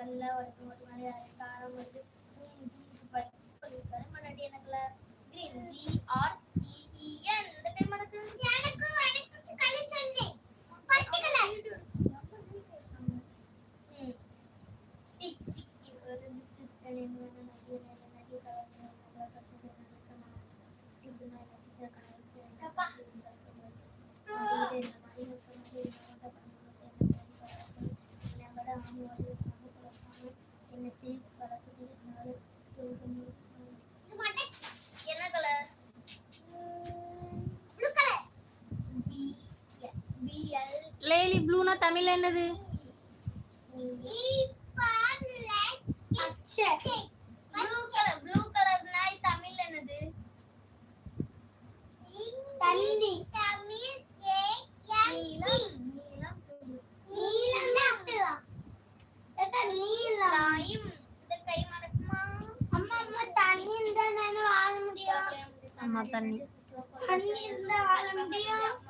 கல்ல உடைக்கும் போது நிறைய காரம் வந்து மண்ணாடி எனக்குல green G R E N இந்த டைம் எனக்கு எனக்கு எனக்கு கலர் சொல்லு பச்சை சொன்னா தமிழ் என்னது? அம்மா தண்ணி. தண்ணி இருந்தா வாழ முடியும்.